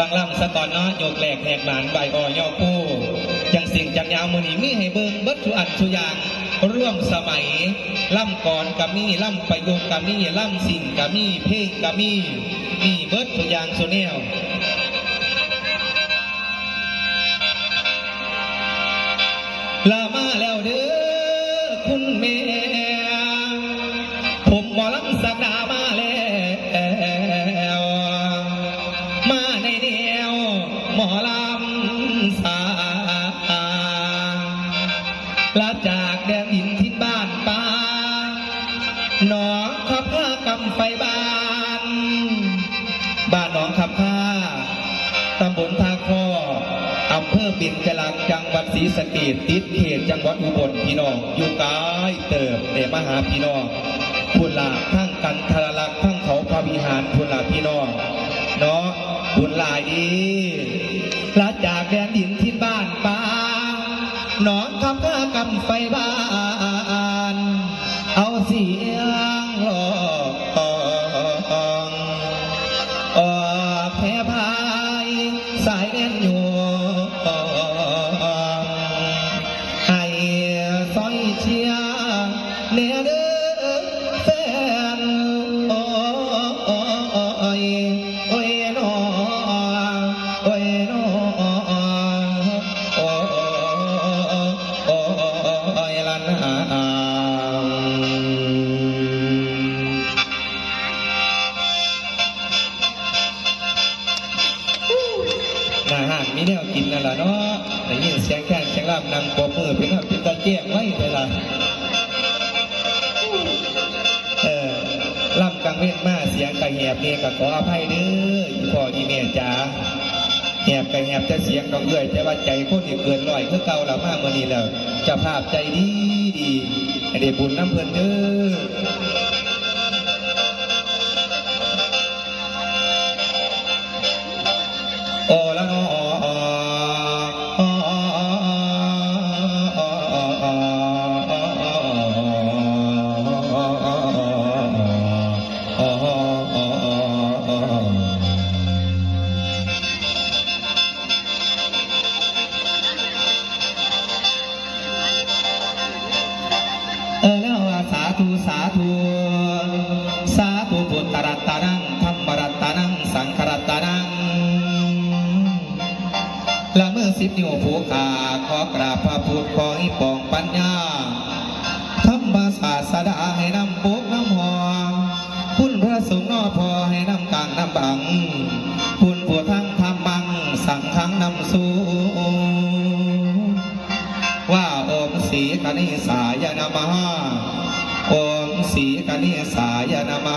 ฟังล่ำสะก่อนเนาะโยกแหลกแหกหมานใบอ่อยอคู่จังสิ่งจังยาวมือนี้มีให้เบิ่งเบิดทุอันทุยางร่วมสมัยล่ำก่อนกะมีล่ำประโยคกะมีล่ำสิ่งกะมีเพลงกะมีมีเบิดทุยางโซเนลลามาแล้วเด้อคุณแม่ ลาจากแดนดินทินบ้านป่าหนองขับผ้ากำไฟบ้าน บ้านหนองขับผ้าตำบลท่าข้ออำเภอปิ่นกลักจังหวัดศรีสะเกษติดเขตจังหวัดอุบลพี่น้อง อยู่กายเติบเดมาหาพี่น้องพุนลาทั้งกันทรลักษ์ทั้งเขาพระวิหารพุนลาพี่น้องเนาะบุญลายดีลาจากแดนดินที่ สายแน่นอยู่าห้างมีแนวกินนั่นแหละเนาะได้ยินเสียงแค่เสียงลามนำปรบมือเป็นครับเป็นตะเกียงไว้เลยล่ะเออล่ำกังเว้นมาเสียงกระแหบเนี่ยก็ขออภัยเด้อพ่ออีแม่จ๋าแหบกระแหบจะเสียงดอกเอื้อยแต่ว่าใจคนที่เกินร้อยคือเก่าแล้วมากเมื่อนี้แล้วจะภาพใจดีดีให้ได้บุญน้ำเพิ่นเด้อ สิบนิ้วผูกขาขอกราบพระพุทธขอให้ปองปัญญาธรรมศาสดาให้นำปุกน้ำหอมคุณพระสงฆ์นอพอให้นำกลางน้ำบัง คุณผู้ทั้งทำบัง สั่งทั้งนำสูว่าอมสีกนิสายนามาอมสีกนิสายนามา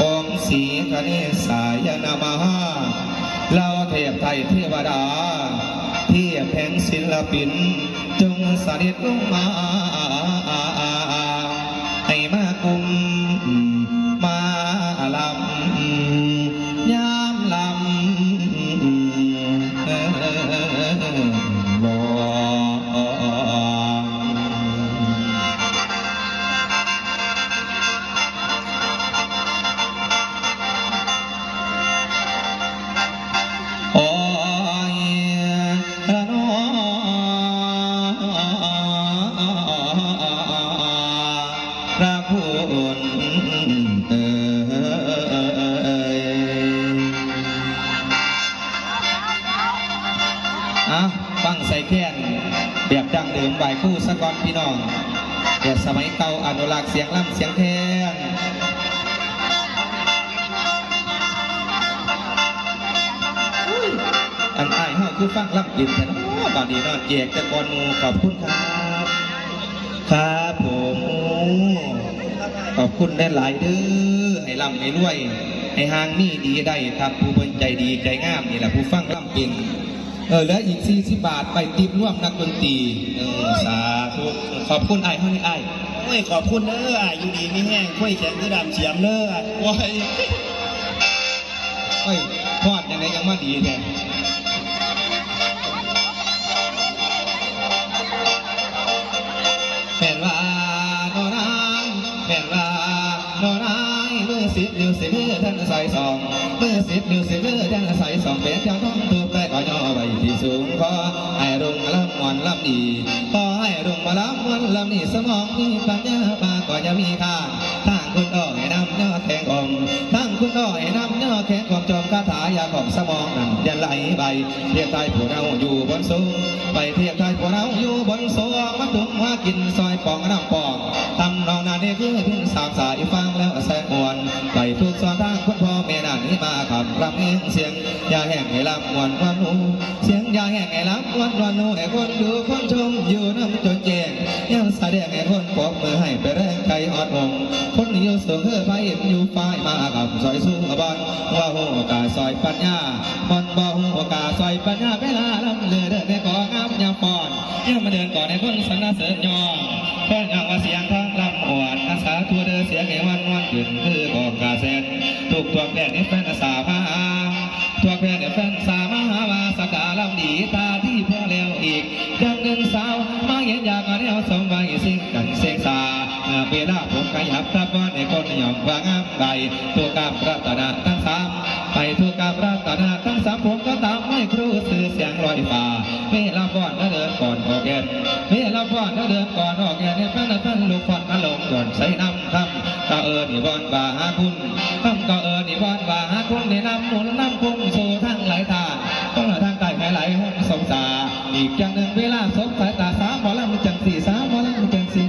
อมสีกนิสายนามาเรา ทพไทยเทวดาที่แผงศิลปิน จงสถิตลงมา ใส่แค้นแบบดั้งเดิมไหวคู่สะกอนพี่น้องแบบสมัยเก่าอนุรักษ์เสียงล่ำเสียงแค้นอันอ้ายเฮาคือฟังล่ำยินแต่นาะบาดนี้เนอนแจกแต่ก่อนมูขอบคุณครับ ครับผมโอ้ขอบคุณได้หลายๆเด้อให้ร่ำให้รวยให้หางมีดีได้ครับผู้บนใจดีใจงามนี่แหละผู้ฟังร่ำเป็น เออแล้วอีก40บาทไปติปร่วมนักดนตรีเออสาธุขอบคุณไอ้ายเฮานี่ไอ้ายโอ้ยขอบคุณเด้ออะอยู่ดีไม่แห้งค่อยแข็งคือดำเสียมเด้ออะโอ้ยโอ้ยทอดยังไงยังมาดีแท้แผ่นว่าโนนางแผ่นว่าโนนางมือสิบนิ้วสิบมือท่านใส่สองมือสิบนิ้วสิบมือท่านใส่สองเป็นเจ้าต้อง ลำนลำดีขอให้รุ่งมาลำมวนลำดีสมองมีปัญญาปากก็จะมีค่าทางคุณอ้อยนำยอดแทงองทางคุณอ้อยนำยอดแทงของจอมคาถายาของสมองนั้นยันไหลใบเทียบไทยผู้เราอยู่บนสูงไปเทียบไทยผู้เราอยู่บนสูงมาถุงว่ากินซอยปองน้ำปองทำนองนานี่คือถึงสามสายฟังแล้วแสงมวนไปทุกสอนทางคุณพ่อแม่นั่นมาขับรำเองเสียงยาแห้งให้ลำมวนวันหูเสียง ยาแห้งให้ลำมวนวันหูให้คนดูคนชมอยู่น้ำจนแจงยังแสดงให้คนปรบมือให้ไปแรงใจอ่อนองคนอยู่สูงเฮือไปอยู่ฝ่ายมาขับซอยสู้บอลว่าหูกาซอยปัญญาบอลบ่หูกาซอยปัญญาเวลาลำเลือเดินในกองามยามปอนยังมาเดินก่อนในคนสนเสริญยองเพื่อนอยากว่าเสียงทางลำอวดอาสาทัวเดินเสียงให้วันวันขึ้นคือกองกาเซนถูกตัวแปลนี่แฟนอาสาพาตัวแปลกเนี่ยแฟนสามา กาลำดีตาที่พอแล้วอีกยังหนึ่งสาวมาเห็นอยากมาแนวสมวัยสิ่งกันเสกสาเมื่อเวลาผมขยับทับว่าในคนยอมวางามใดตัวกามรัตนาทั้งสามไปทุกกับรัตนาทั้งสามผมก็ตามให้ครูสื่อเสียงลอยฟ้าเวลาก่อนก็เดินก่อนออกแกนเวลาก่อนก็เดินก่อนออกแกนเนี่ยแฟนแฟนลูกฟันมาลงก่อนใส่น้ำคำก็เอิญนิบอนบาหาคุณคำก็เอิญนิบอนบาหาคุณในน้ำมูล อีกอย่างหนึ่งเวลาสบสายตาสามหมอลำจังสี่สามหมอลำจังสี่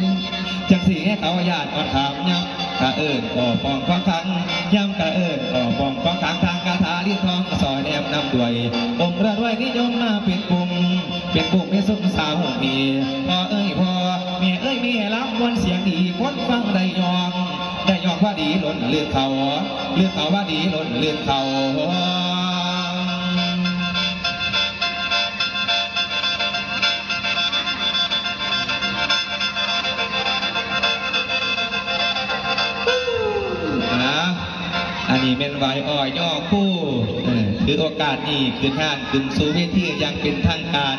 จังสี่ให้เขาญาติอ่อนขามย้ำกระเอิญก่อฟองฟังคังย้ำกระเอิญก่อฟองฟังคังทางคาถาลิ้นทองซอยแนมนำด้วยองค์ระด้วยนิยมมาเป็นปุ่มเป็นปุ่มในสุขสาวมีพอเอ้ยพอเมียเอ้ยมีให้รับมวลเสียงดีคนฟังได้ยองได้ยองว่าดีล้นเลือดเขาเลือดเขาว่าดีล้นเลือดเขา นี้เป็นไหวอ้อยย่อคู่ คือโอกาสนี้คือท่านขึ้นสู่เวทียังเป็นทางการ